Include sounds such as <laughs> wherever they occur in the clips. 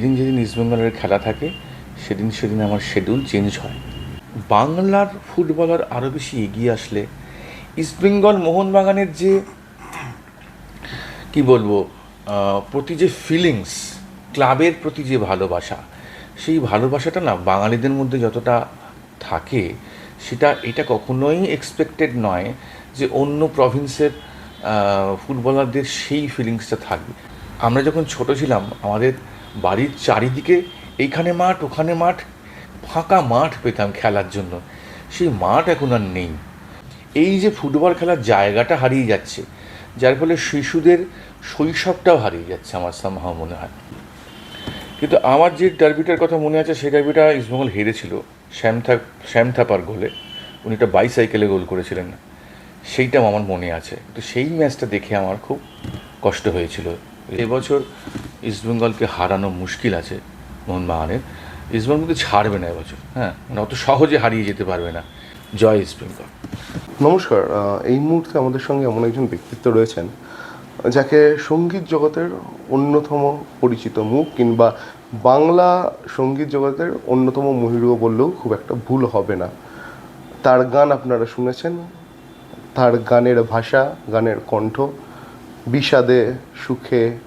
যেদিন যেদিন ইস্টবেঙ্গলের খেলা থাকে, সেদিন সেদিন আমার শেডিউল চেঞ্জ হয়। বাংলার ফুটবলার আরও বেশি এগিয়ে আসলে ইস্টবেঙ্গল মোহনবাগানের যে, কি বলব প্রতি যে ফিলিংস ক্লাবের প্রতি যে ভালোবাসা, সেই ভালোবাসাটা না বাঙালিদের মধ্যে যতটা থাকে, সেটা, এটা কখনোই এক্সপেক্টেড নয় যে অন্য প্রভিন্সের ফুটবলারদের সেই ফিলিংসটা থাকবে। আমরা যখন ছোট ছিলাম, আমাদের বাড়ির চারিদিকে এইখানে মাঠ, ওখানে মাঠ, ফাঁকা মাঠ পেতাম খেলার জন্য। সেই মাঠ এখন আর নেই। এই যে ফুটবল খেলার জায়গাটা হারিয়ে যাচ্ছে, যার ফলে শিশুদের শৈশবটাও হারিয়ে যাচ্ছে আমার সামহাও মনে হয়। কিন্তু আমার যে ডার্বিটার কথা মনে আছে, সেই ডার্বিটা ইস্টবেঙ্গল হেরেছিল শ্যামথা শ্যামথাপার গোলে। উনি একটা বাইসাইকেলে গোল করেছিলেন। সেইটাও আমার মনে আছে। তো সেই ম্যাচটা দেখে আমার খুব কষ্ট হয়েছিল। এবছর ইস্টবেঙ্গলকে হারানো মুশকিল আছে মোহনবাগানের ইস্টবেঙ্গল কিন্তু ছাড়বে না এবছর হ্যাঁ মানে অত সহজে হারিয়ে যেতে পারবে না। জয় ইস্টবেঙ্গল নমস্কার এই মুহূর্তে আমাদের সঙ্গে এমন একজন ব্যক্তিত্ব রয়েছেন, যাকে সংগীত জগতের অন্যতম পরিচিত মুখ কিংবা বাংলা সংগীত জগতের অন্যতম মহিরুও বললেও খুব একটা ভুল হবে না। তার গান আপনারা শুনেছেন, তার গানের ভাষা, গানের কণ্ঠ বিষাদে, সুখে,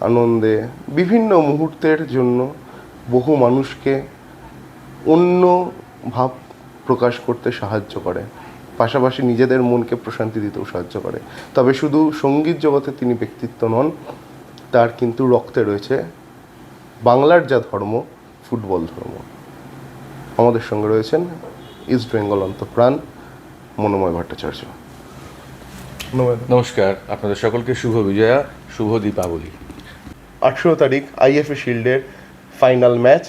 আনন্দে, বিভিন্ন মুহূর্তের জন্য বহু মানুষকে অন্য ভাব প্রকাশ করতে সাহায্য করে। পাশাপাশি নিজেদের মনকে প্রশান্তি দিতেও সাহায্য করে। তবে শুধু সংগীত জগতে তিনি ব্যক্তিত্ব নন, তার কিন্তু রক্তে রয়েছে বাংলার যা ধর্ম, ফুটবল ধর্ম। আমাদের সঙ্গে রয়েছেন ইস্ট বেঙ্গল অন্তপ্রাণ মনোময় ভট্টাচার্য। নমস্কার আপনাদের সকলকে শুভ বিজয়া শুভ দীপাবলি। আঠেরো তারিখ আইএফএ শিল্ডের ফাইনাল ম্যাচ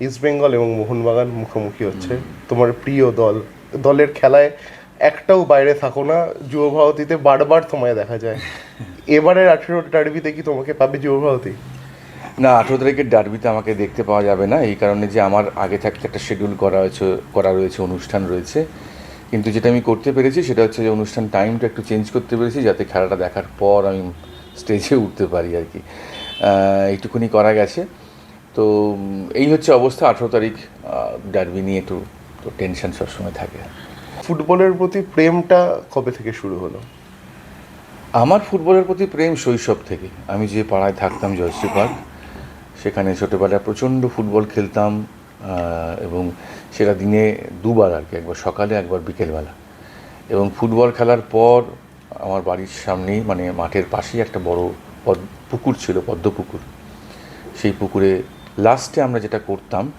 ইস্টবেঙ্গল এবং মোহনবাগান মুখোমুখি হচ্ছে। তোমার প্রিয় দল দলের খেলায় একটাও বাইরে থাকো না যুব ভারতীতে বারবার তোমায় দেখা যায়। এবারের আঠেরো ডার্বিতে কি তোমাকে পাবে যুব ভারতী? না আঠেরো তারিখের ডার্বিতে আমাকে দেখতে পাওয়া যাবে না এই কারণে যে আমার আগে থাকতে একটা শিডিউল করা হয়েছে করা রয়েছে অনুষ্ঠান রয়েছে। কিন্তু যেটা আমি করতে পেরেছি সেটা হচ্ছে যে অনুষ্ঠান টাইমটা একটু চেঞ্জ করতে পেরেছি যাতে খেলাটা দেখার পর আমি স্টেজে উঠতে পারি আর কি। এইটুকুনি করা গেছে। তো এই হচ্ছে অবস্থা। আঠেরো তারিখ ডার্বি নিয়ে একটু তো টেনশন সবসময় থাকে। ফুটবলের প্রতি প্রেমটা কবে থেকে শুরু হলো? আমার ফুটবলের প্রতি প্রেম শৈশব থেকে। আমি যে পাড়ায় থাকতাম জয়শ্রী পার্ক সেখানে ছোটোবেলায় প্রচণ্ড ফুটবল খেলতাম এবং সেটা দিনে দুবার আর কি, একবার সকালে, একবার বিকেলবেলা। এবং ফুটবল খেলার পর আমার বাড়ির সামনেই মানে মাঠের পাশেই একটা বড় পদ, পুকুর ছিল, পদ্ম পুকুর। সেই পুকুরে লাস্টে আমরা যেটা করতাম,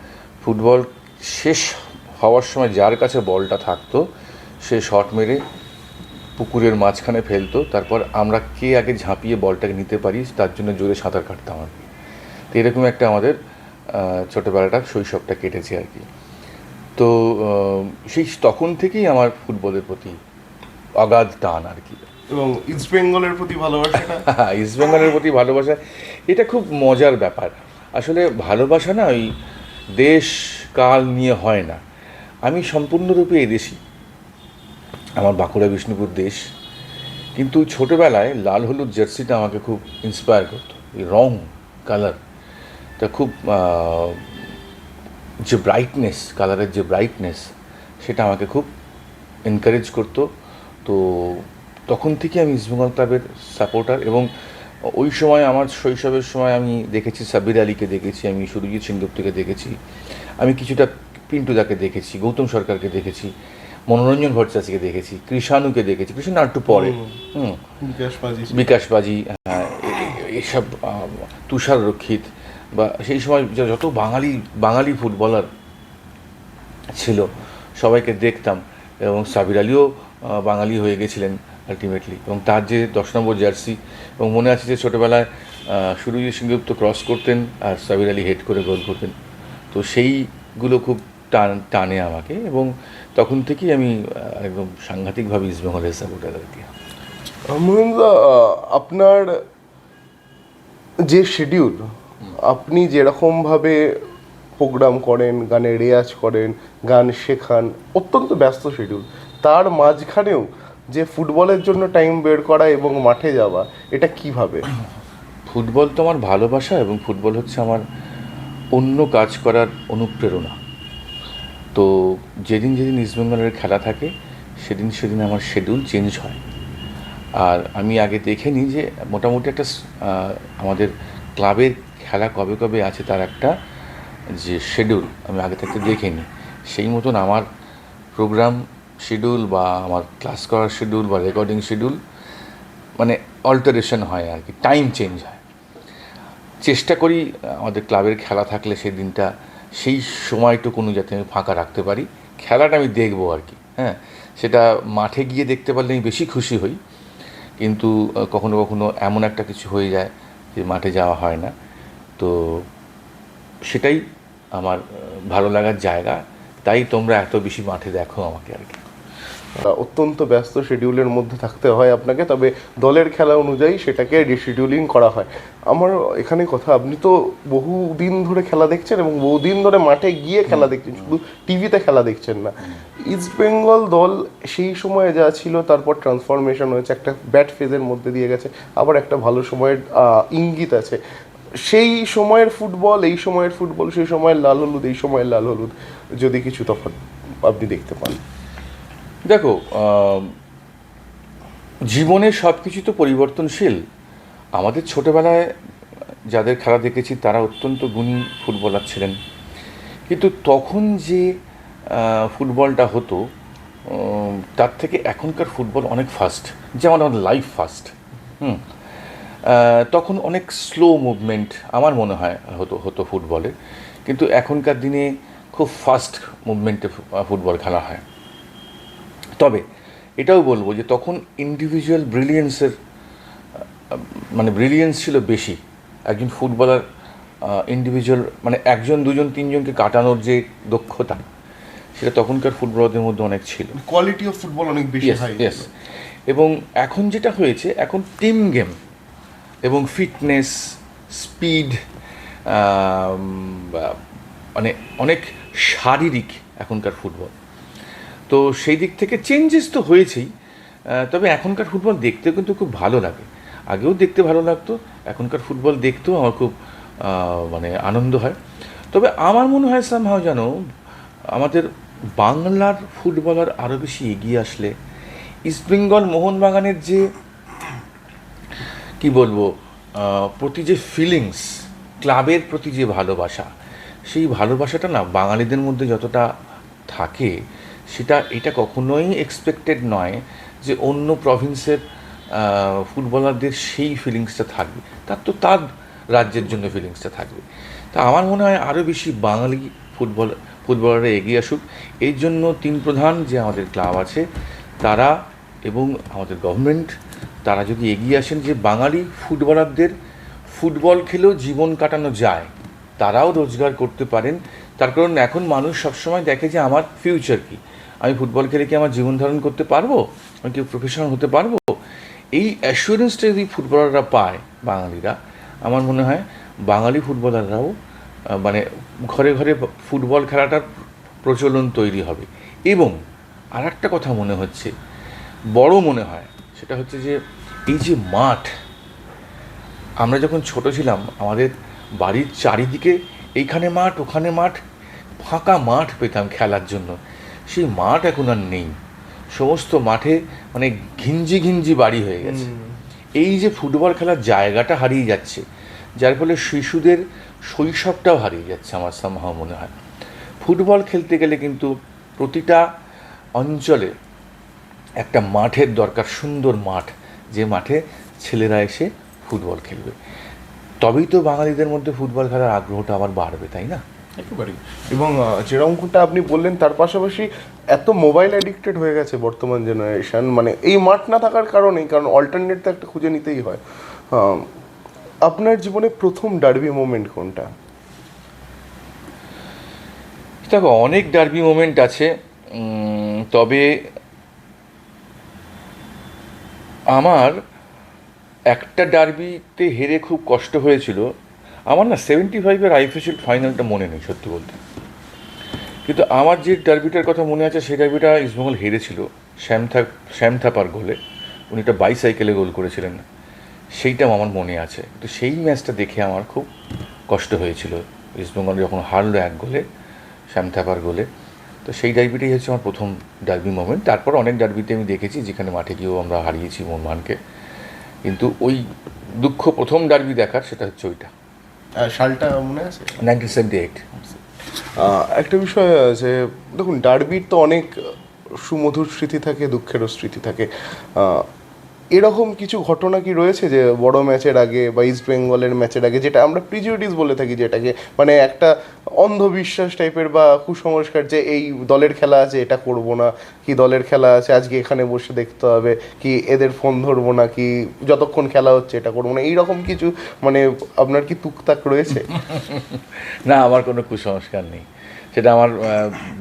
ফুটবল শেষ হওয়ার সময় যার কাছে বলটা থাকতো, সে শট মেরে পুকুরের মাঝখানে ফেলতো, তারপর আমরা কে আগে ঝাঁপিয়ে বলটাকে নিতে পারি, তার জন্য জোরে সাঁতার কাটতাম আর কি। তো এরকম একটা আমাদের ছোটোবেলাটা শৈশবটা কেটেছে আর কি। তো সেই তখন থেকেই আমার ফুটবলের প্রতি অগাধ টান আর কি। এবং ইস্ট বেঙ্গলের প্রতি ভালোবাসাটা? <laughs> ইস্টবেঙ্গলের প্রতি ভালোবাসা এটা খুব মজার ব্যাপার। আসলে ভালোবাসা না ওই দেশ কাল নিয়ে হয় না। আমি সম্পূর্ণরূপে এদেশি। আমার বাঁকুড়া বিষ্ণুপুর দেশ। কিন্তু ছোটোবেলায় লাল হলুদ জার্সিটা আমাকে খুব ইন্সপায়ার করতো। এই রং কালার তা খুব যে ব্রাইটনেস কালারের যে ব্রাইটনেস সেটা আমাকে খুব এনকারেজ করতো। তো তখন থেকে আমি ইস্টবেঙ্গল ক্লাবের সাপোর্টার এবং ওই সময় আমার শৈশবের সময় আমি দেখেছি সাবির আলীকে দেখেছি আমি সুরজিৎ সেনগুপ্তকে দেখেছি আমি কিছুটা পিন্টুদাকে দেখেছি গৌতম সরকারকে দেখেছি মনোরঞ্জন ভট্টাচার্যকে দেখেছি কৃষাণুকে দেখেছি কৃষাণু একটু পরে। বিকাশ বিকাশবাজি হ্যাঁ, এ- এ- এইসব আহ, তুষার রক্ষিত বা সেই সময় যত বাঙালি বাঙালি ফুটবলার ছিল, সবাইকে দেখতাম এবং সাবির আলীও বাঙালি হয়ে গেছিলেন আলটিমেটলি এবং তার যে দশ নম্বর জার্সি এবং মনে আছে যে ছোটোবেলায় সুরজিৎ সিংগুপ্ত ক্রস করতেন আর সাবির আলী হেড করে গোল করতেন। তো সেইগুলো খুব টান, টানে আমাকে এবং তখন থেকেই আমি একদম সাংঘাতিকভাবে ইস্টবেঙ্গলের সাপোর্টার আর কি মহেন্দ্র আপনার যে শিডিউল আপনি যেরকমভাবে প্রোগ্রাম করেন, গানে রেয়াজ করেন, গান শেখান, অত্যন্ত ব্যস্ত শিডিউল তার মাঝখানেও যে ফুটবলের জন্য টাইম বের করা এবং মাঠে যাওয়া, এটা কীভাবে? ফুটবল তো আমার ভালোবাসা এবং ফুটবল হচ্ছে আমার অন্য কাজ করার অনুপ্রেরণা। তো যেদিন যেদিন ইস্টবেঙ্গলের খেলা থাকে, সেদিন সেদিন আমার শিডিউল চেঞ্জ হয়। আর আমি আগে দেখে নিই যে মোটামুটি একটা আমাদের ক্লাবের খেলা কবে কবে আছে তার একটা, যে শিডিউল আমি আগে থেকে দেখে নিই সেই মতন আমার প্রোগ্রাম শিডিউল বা আমার ক্লাস করার শিডিউল বা রেকর্ডিং শিডিউল মানে অল্টারেশন হয় আর কি টাইম চেঞ্জ হয়। চেষ্টা করি আমাদের ক্লাবের খেলা থাকলে সেই দিনটা, সেই সময়টুকুনি যাতে আমি ফাঁকা রাখতে পারি। খেলাটা আমি দেখব আর কি হ্যাঁ। সেটা মাঠে গিয়ে দেখতে পারলে আমি বেশি খুশি হই। কিন্তু কখনো কখনো এমন একটা কিছু হয়ে যায় যে মাঠে যাওয়া হয় না। তো সেটাই আমার ভালো লাগার জায়গা। তাই তোমরা এত বেশি মাঠে দেখো আমাকে আর কি। অত্যন্ত ব্যস্ত শিডিউলের মধ্যে থাকতে হয় আপনাকে তবে দলের খেলা অনুযায়ী সেটাকে রিশিডিউলিং করা হয়। আমার এখানে কথা আপনি তো বহুদিন ধরে খেলা দেখছেন এবং বহুদিন ধরে মাঠে গিয়ে খেলা দেখছেন শুধু টিভিতে খেলা দেখছেন না। ইস্ট বেঙ্গল দল সেই সময়ে যা ছিল তারপর ট্রান্সফরমেশন হয়েছে একটা ব্যাট ফেজের মধ্যে দিয়ে গেছে আবার একটা ভালো সময়ের ইঙ্গিত আছে। সেই সময়ের ফুটবল, এই সময়ের ফুটবল, সেই সময়ের লাল হলুদ, এই সময়ের লাল হলুদ, যদি কিছু তফাৎ আপনি দেখতে পান। দেখো জীবনের সব কিছু তো পরিবর্তনশীল। আমাদের ছোটবেলায় যাদের খেলা দেখেছি, তারা অত্যন্ত গুণী ফুটবলার ছিলেন। কিন্তু তখন যে ফুটবলটা হতো তার থেকে এখনকার ফুটবল অনেক ফাস্ট যেমন আমাদের লাইফ ফাস্ট হুম? তখন অনেক স্লো মুভমেন্ট আমার মনে হয় হতো হতো ফুটবলে। কিন্তু এখনকার দিনে খুব ফাস্ট মুভমেন্টে ফুটবল খেলা হয়। তবে এটাও বলব যে তখন ইন্ডিভিজুয়াল ব্রিলিয়েন্সের মানে ব্রিলিয়েন্স ছিল বেশি। একজন ফুটবলার ইন্ডিভিজুয়াল মানে একজন দুজন তিনজনকে কাটানোর যে দক্ষতা সেটা তখনকার ফুটবলারদের মধ্যে অনেক ছিল। কোয়ালিটি অফ ফুটবল অনেক বেশি এবং এখন যেটা হয়েছে এখন টিম গেম এবং ফিটনেস স্পিড মানে অনেক শারীরিক এখনকার ফুটবল তো সেই দিক থেকে চেঞ্জেস তো হয়েছেই তবে এখনকার ফুটবল দেখতেও কিন্তু খুব ভালো লাগে। আগেও দেখতে ভালো লাগতো, এখনকার ফুটবল দেখতেও আমার খুব মানে আনন্দ হয়। তবে আমার মনে হয় সামহাও যেন আমাদের বাংলার ফুটবলার আরও বেশি এগিয়ে আসলে ইস্টবেঙ্গল মোহনবাগানের যে কি বলব প্রতি যে ফিলিংস ক্লাবের প্রতি যে ভালোবাসা, সেই ভালোবাসাটা না বাঙালিদের মধ্যে যতটা থাকে, সেটা, এটা কখনোই এক্সপেক্টেড নয় যে অন্য প্রভিন্সের ফুটবলারদের সেই ফিলিংসটা থাকবে। তার তো তার রাজ্যের জন্য ফিলিংসটা থাকবে। তা আমার মনে হয় আরও বেশি বাঙালি ফুটবল, ফুটবলাররা এগিয়ে আসুক। এই জন্য তিন প্রধান যে আমাদের ক্লাব আছে, তারা এবং আমাদের গভর্নমেন্ট তারা যদি এগিয়ে আসেন যে বাঙালি ফুটবলারদের, ফুটবল খেলেও জীবন কাটানো যায়, তারাও রোজগার করতে পারেন। তার কারণ এখন মানুষ সবসময় দেখে যে আমার ফিউচার কি। আমি ফুটবল খেলে কি আমার জীবন ধারণ করতে পারব? আমি কি প্রফেশনাল হতে পারব? এই অ্যাসুরেন্সটা যদি ফুটবলাররা পায়, বাঙালিরা, আমার মনে হয় বাঙালি ফুটবলাররাও মানে ঘরে ঘরে ফুটবল খেলাটার প্রচলন তৈরি হবে। এবং আর একটা কথা মনে হচ্ছে, বড় মনে হয় সেটা হচ্ছে যে এই যে মাঠ আমরা যখন ছোট ছিলাম আমাদের বাড়ির চারিদিকে এইখানে মাঠ ওখানে মাঠ ফাঁকা মাঠ পেতাম খেলার জন্য। সেই মাঠ এখন আর নেই। সমস্ত মাঠে মানে ঘিঞ্জি ঘিঞ্জি বাড়ি হয়ে গেছে। এই যে ফুটবল খেলার জায়গাটা হারিয়ে যাচ্ছে যার ফলে শিশুদের শৈশবটাও হারিয়ে যাচ্ছে আমার সামহাও মনে হয়। ফুটবল খেলতে গেলে কিন্তু প্রতিটা অঞ্চলে একটা মাঠের দরকার সুন্দর মাঠ যে মাঠে ছেলেরা এসে ফুটবল খেলবে। তবেই তো বাঙালিদের মধ্যে ফুটবল খেলার আগ্রহটা আবার বাড়বে তাই না? একেবারেই। এবং যেরকমটা আপনি বললেন তার পাশাপাশি এত মোবাইল অ্যাডিক্টেড হয়ে গেছে বর্তমান জেনারেশন মানে এই মাঠ না থাকার কারণেই কারণ অল্টারনেট তো একটা খুঁজে নিতেই হয়। আপনার জীবনে প্রথম ডার্বি মোমেন্ট কোনটা? দেখো অনেক ডার্বি মোমেন্ট আছে তবে আমার একটা ডার্বিতে হেরে খুব কষ্ট হয়েছিল। আমার না সেভেন্টি ফাইভের আইফিশিল ফাইনালটা মনে নেই, সত্যি বলতে। কিন্তু আমার যে ডার্বিটার কথা মনে আছে, সেই ডার্বিটা ইস্টবেঙ্গল হেরেছিল, শ্যামথা, শ্যামথাপার গোলে। উনি একটা বাইসাইকেলে গোল করেছিলেন। সেইটা আমার মনে আছে। তো সেই ম্যাচটা দেখে আমার খুব কষ্ট হয়েছিল। ইস্টবেঙ্গল যখন হারলো এক গোলে, শ্যামথাপার গোলে। তো সেই ডার্বিটাই হচ্ছে আমার প্রথম ডার্বি মোমেন্ট তারপর অনেক ডার্বিতে আমি দেখেছি যেখানে মাঠে গিয়েও আমরা হারিয়েছি মোহনবাগানকে কিন্তু ওই দুঃখ প্রথম ডার্বি দেখার সেটা হচ্ছে ওইটা। সালটা মনে আছে? Nineteen seventy eight. একটা বিষয় যে দেখুন ডার্বির তো অনেক সুমধুর স্মৃতি থাকে দুঃখেরও স্মৃতি থাকে। এরকম কিছু ঘটনা কি রয়েছে যে বড় ম্যাচের আগে বা ইস্ট বেঙ্গলের ম্যাচের আগে, যেটা আমরা প্রিজিউডিস বলে থাকি, যেটাকে মানে একটা অন্ধবিশ্বাস টাইপের বা কুসংস্কার যে এই দলের খেলা আছে, এটা করব না, কি দলের খেলা আছে, আজকে এখানে বসে দেখতে হবে, কি এদের ফোন ধরবো না, কি যতক্ষণ খেলা হচ্ছে এটা করব না, এইরকম কিছু মানে আপনার কি তুকতাক রয়েছে? <laughs> না, আমার কোনো কুসংস্কার নেই। সেটা আমার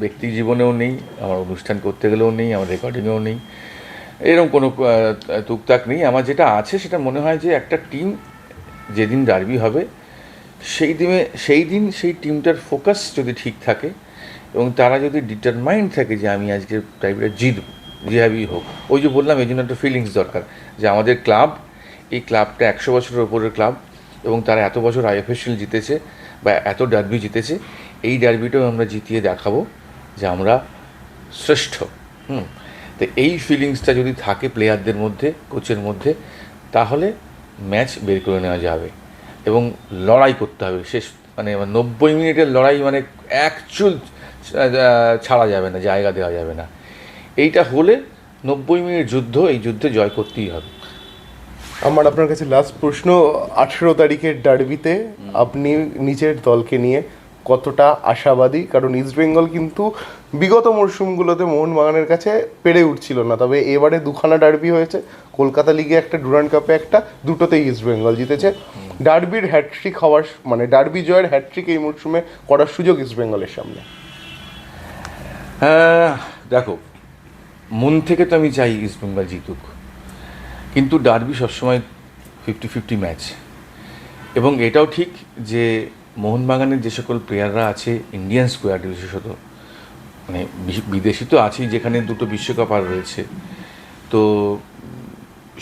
ব্যক্তি জীবনেও নেই, আমার অনুষ্ঠান করতে গেলেও নেই, আমার রেকর্ডিংয়েও নেই। এরকম কোনো তুকতাক নেই। আমার যেটা আছে সেটা মনে হয় যে একটা টিম যেদিন ডার্বি হবে, সেই দিনে, সেই দিন সেই টিমটার ফোকাস যদি ঠিক থাকে এবং তারা যদি ডিটারমাইন্ড থাকে যে আমি আজকে ডার্বিটা জিতব, যেভাবেই হোক। ওই যে বললাম এই জন্য একটা ফিলিংস দরকার যে আমাদের ক্লাব এই ক্লাবটা একশো বছরের ওপরের ক্লাব এবং তারা এত বছর আইএফএসএল জিতেছে বা এত ডার্বি জিতেছে, এই ডার্বিটাও আমরা জিতিয়ে দেখাবো যে আমরা শ্রেষ্ঠ। হুম। তো এই ফিলিংসটা যদি থাকে প্লেয়ারদের মধ্যে কোচের মধ্যে তাহলে ম্যাচ বের করে নেওয়া যাবে এবং লড়াই করতে হবে। শেষ মানে নব্বই মিনিটের লড়াই মানে অ্যাকচুয়াল ছাড়া যাবে না জায়গা দেওয়া যাবে না। এইটা হলে নব্বই মিনিট যুদ্ধ এই যুদ্ধে জয় করতেই হবে। আমার আপনার কাছে লাস্ট প্রশ্ন আঠেরো তারিখের ডার্বিতে আপনি নিজের দলকে নিয়ে কতটা আশাবাদী? কারণ ইস্টবেঙ্গল কিন্তু বিগত মরশুমগুলোতে মোহনবাগানের কাছে পেরে উঠছিল না। তবে এবারে দুখানা ডার্বি হয়েছে। কলকাতা লিগে একটা ডুরান্ড কাপে একটা, দুটোতেই ইস্টবেঙ্গল জিতেছে। ডার্বির হ্যাটট্রিক হওয়ার মানে ডার্বি জয়ের হ্যাটট্রিক এই মরশুমে করার সুযোগ ইস্টবেঙ্গলের সামনে। হ্যাঁ দেখো, মন থেকে তো আমি চাই ইস্টবেঙ্গল জিতুক। কিন্তু ডার্বি সবসময় ফিফটি ফিফটি ম্যাচ এবং এটাও ঠিক যে মোহনবাগানের যে সকল প্লেয়াররা আছে ইন্ডিয়ান স্কোয়াড বিশেষত মানে বিদেশি তো আছেই যেখানে দুটো বিশ্বকাপ আর রয়েছে। তো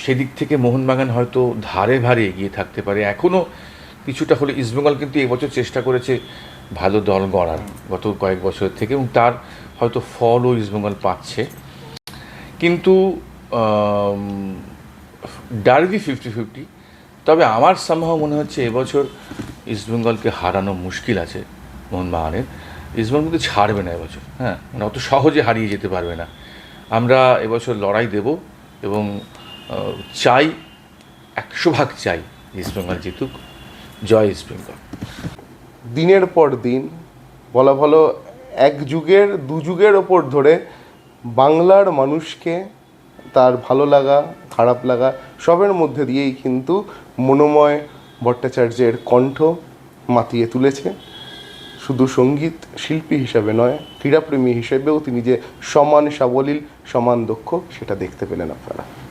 সেদিক থেকে মোহনবাগান হয়তো ধারে ভারে এগিয়ে থাকতে পারে। এখনও কিছুটা হলে ইস্টবেঙ্গল কিন্তু এবছর চেষ্টা করেছে ভালো দল গড়ার, গত কয়েক বছর থেকে, এবং তার হয়তো ফলও ইস্টবেঙ্গল পাচ্ছে। কিন্তু ডার্বি ফিফটি ফিফটি তবে আমার সম্ভব মনে হচ্ছে এবছর ইস্টবেঙ্গলকে হারানো মুশকিল আছে মোহনবাগানের। ইস্টবেঙ্গল কিন্তু ছাড়বে না এবছর হ্যাঁ? মানে অত সহজে হারিয়ে যেতে পারবে না। আমরা এবছর লড়াই দেব এবং চাই, একশো ভাগ চাই ইস্টবেঙ্গল জিতুক। জয় ইস্টবেঙ্গল দিনের পর দিন, বলা ভালো, এক যুগের, দু যুগের ওপর ধরে বাংলার মানুষকে তার ভালো লাগা, খারাপ লাগা, সবের মধ্যে দিয়েই কিন্তু মনোময় ভট্টাচার্যের কণ্ঠ মাতিয়ে তুলেছে। শুধু সংগীত শিল্পী হিসাবে নয়, ক্রীড়াপ্রেমী হিসেবেও তিনি যে সমান সাবলীল, সমান দক্ষ, সেটা দেখতে পেলেন আপনারা।